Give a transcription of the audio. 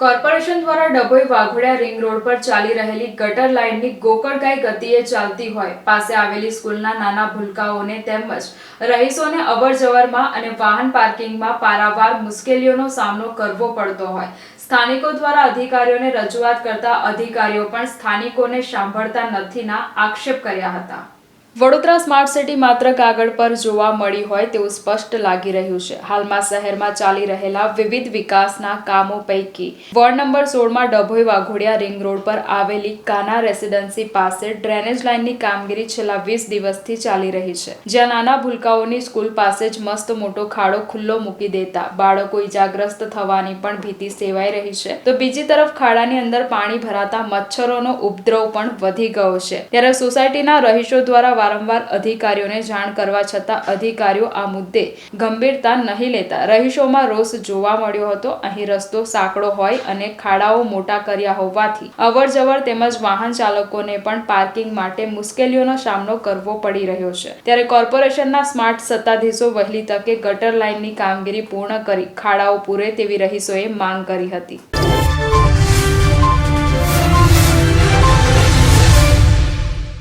Corporation દ્વારા Dabhoi Waghodia ring road પર ચાલી રહેલી ગટર લાઇનની ગોકળગાય ગતિએ ચાલતી હોય. પાસે આવેલી સ્કૂલના નાના ભૂલકાઓને તેમજ રહીશોને અવરજવરમાં અને વાહન પાર્કિંગમાં પારાવાર મુશ્કેલીઓનો સામનો કરવો પડતો હોય. સ્થાનિકો દ્વારા અધિકારીઓને રજૂઆત કરતા અધિકારીઓ પણ સ્થાનિકોને સાંભળતા નથીના આક્ષેપ કર્યા હતા. વડોદરા સ્માર્ટ સિટી માત્ર કાગળ પર જોવા મળી હોય તેવું સ્પષ્ટ લાગી રહ્યું છે. હાલમાં શહેરમાં ચાલી રહેલા વિવિધ વિકાસના કામો પૈકી વોર્ડ નંબર સોળમાં ડભોઈ વાઘોડિયા રિંગ રોડ પર આવેલી કાના રેસિડેન્સી પાસે ડ્રેનેજ લાઇનની કામગીરી છેલ્લા વીસ દિવસથી ચાલી રહી છે. જ્યાં નાના ભૂલકાઓની સ્કૂલ પાસે જ મસ્ત મોટો ખાડો ખુલ્લો મૂકી દેતા બાળકો ઇજાગ્રસ્ત થવાની પણ ભીતિ સેવાઈ રહી છે. તો બીજી તરફ ખાડાની અંદર પાણી ભરાતા મચ્છરોનો ઉપદ્રવ પણ વધી ગયો છે. ત્યારે સોસાયટીના રહીશો દ્વારા વારંવાર અધિકારીઓને જાણ કરવા છતાં અધિકારીઓ આ મુદ્દે ગંભીરતા નહીં લેતા. રહીશોમાં રોષ જોવા મળ્યો હતો. અહીં રસ્તો સાંકડો હોય અને ખાડાઓ મોટા કર્યા હોવાથી અવરજવર તેમજ વાહન ચાલકોને પણ પાર્કિંગ માટે મુશ્કેલીઓનો સામનો કરવો પડી રહ્યો છે. ત્યારે કોર્પોરેશનના સ્માર્ટ સત્તાધીશો વહેલી તકે ગટર લાઇનની કામગીરી પૂર્ણ કરી ખાડાઓ પૂરે તેવી રહીશોએ માંગ કરી હતી.